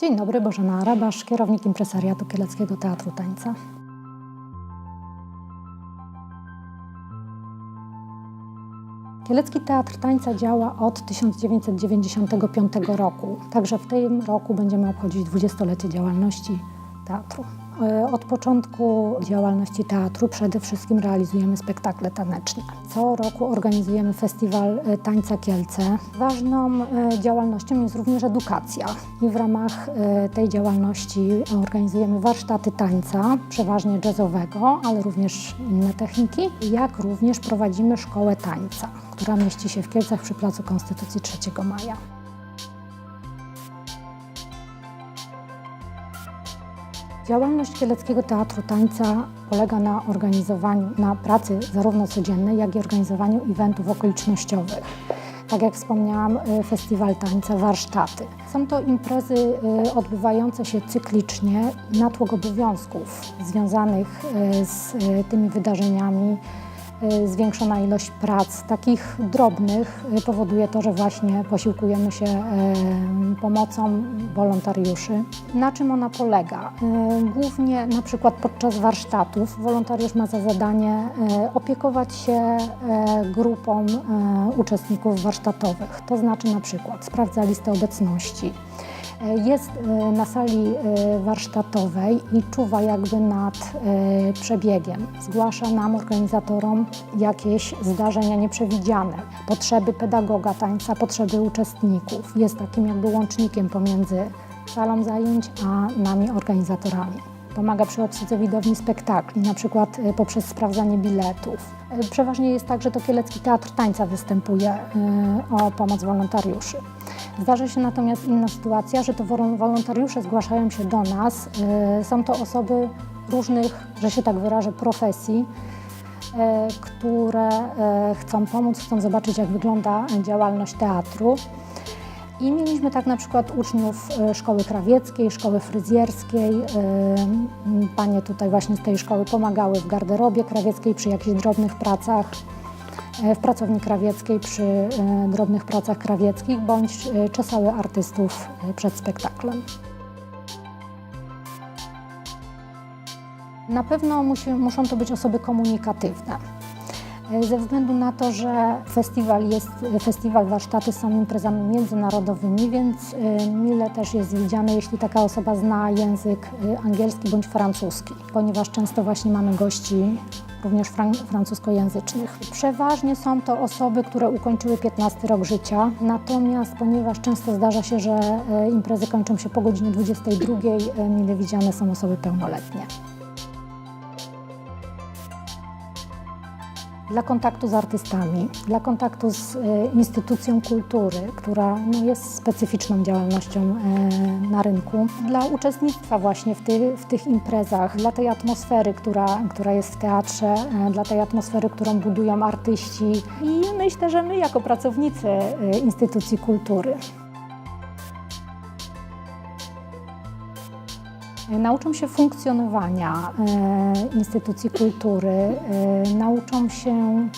Dzień dobry, Bożena Arabasz, kierownik impresariatu Kieleckiego Teatru Tańca. Kielecki Teatr Tańca działa od 1995 roku, także w tym roku będziemy obchodzić dwudziestolecie działalności teatru. E, Od początku działalności teatru przede wszystkim realizujemy spektakle taneczne. Co roku organizujemy festiwal e, Tańca Kielce. Ważną e, działalnością jest również edukacja i w ramach tej działalności organizujemy warsztaty tańca, przeważnie jazzowego, ale również inne techniki, jak również prowadzimy szkołę tańca, która mieści się w Kielcach przy Placu Konstytucji 3 Maja. Działalność Kieleckiego Teatru Tańca polega na organizowaniu, na pracy zarówno codziennej, jak i organizowaniu eventów okolicznościowych. Tak jak wspomniałam, y, festiwal tańca, warsztaty. Są to imprezy y, odbywające się cyklicznie, natłok obowiązków związanych y, z tymi wydarzeniami, zwiększona ilość prac takich drobnych y, powoduje to, że właśnie posiłkujemy się y, pomocą wolontariuszy. Na czym ona polega? Y, Głównie na przykład podczas warsztatów wolontariusz ma za zadanie y, opiekować się y, grupą y, uczestników warsztatowych. To znaczy na przykład sprawdza listę obecności, jest e, na sali e, warsztatowej i czuwa jakby nad e, przebiegiem. Zgłasza nam, organizatorom, jakieś zdarzenia nieprzewidziane, potrzeby pedagoga tańca, potrzeby uczestników. Jest takim jakby łącznikiem pomiędzy salą zajęć a nami, organizatorami. Pomaga przy obsłudze widowni spektakli, na przykład e, poprzez sprawdzanie biletów. E, Przeważnie jest tak, że to Kielecki Teatr Tańca występuje e, o pomoc wolontariuszy. Zdarza się natomiast inna sytuacja, że to wol- wolontariusze zgłaszają się do nas. Są to osoby różnych, że się tak wyrażę, profesji, które chcą pomóc, chcą zobaczyć, jak wygląda działalność teatru. I mieliśmy tak na przykład uczniów e, szkoły krawieckiej, szkoły fryzjerskiej. E, Panie tutaj właśnie z tej szkoły pomagały w garderobie krawieckiej przy jakichś drobnych pracach, e, w pracowni krawieckiej przy drobnych pracach krawieckich, bądź czesały artystów przed spektaklem. Na pewno musi, muszą to być osoby komunikatywne. E, Ze względu na to, że festiwal jest, festiwal warsztaty są imprezami międzynarodowymi, więc e, mile też jest widziane, jeśli taka osoba zna język e, angielski bądź francuski, ponieważ często właśnie mamy gości również fran- francuskojęzycznych. Przeważnie są to osoby, które ukończyły 15 rok życia, natomiast ponieważ często zdarza się, że imprezy kończą się po godzinie 22, e, mile widziane są osoby pełnoletnie. Dla kontaktu z artystami, dla kontaktu z e, instytucją kultury, która no, jest specyficzną działalnością e, na rynku, dla uczestnictwa właśnie w, ty, w tych imprezach, dla tej atmosfery, która, która jest w teatrze, e, dla tej atmosfery, którą budują artyści i myślę, że my jako pracownicy instytucji kultury. Nauczą się funkcjonowania e, instytucji kultury, e, nauczą się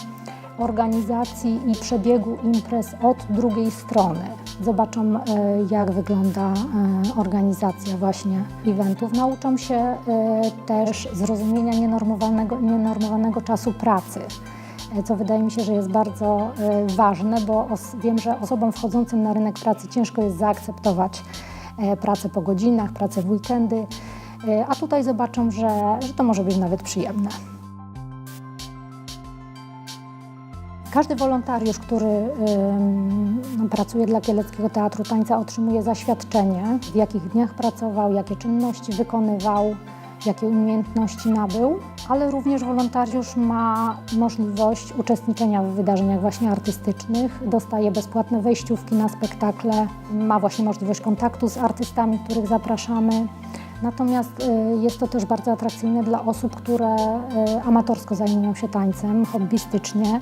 organizacji i przebiegu imprez od drugiej strony. Zobaczą, e, jak wygląda organizacja właśnie eventów. Nauczą się też zrozumienia nienormowanego, nienormowanego czasu pracy co wydaje mi się, że jest bardzo ważne, bo wiem, że osobom wchodzącym na rynek pracy ciężko jest zaakceptować pracę po godzinach, pracę w weekendy, e, a tutaj zobaczą, że, że to może być nawet przyjemne. Każdy wolontariusz, który ym, pracuje dla Kieleckiego Teatru Tańca, otrzymuje zaświadczenie, w jakich dniach pracował, jakie czynności wykonywał, jakie umiejętności nabył, ale również wolontariusz ma możliwość uczestniczenia w wydarzeniach właśnie artystycznych, dostaje bezpłatne wejściówki na spektakle, ma właśnie możliwość kontaktu z artystami, których zapraszamy. Natomiast y, jest to też bardzo atrakcyjne dla osób, które y, amatorsko zajmują się tańcem, hobbystycznie.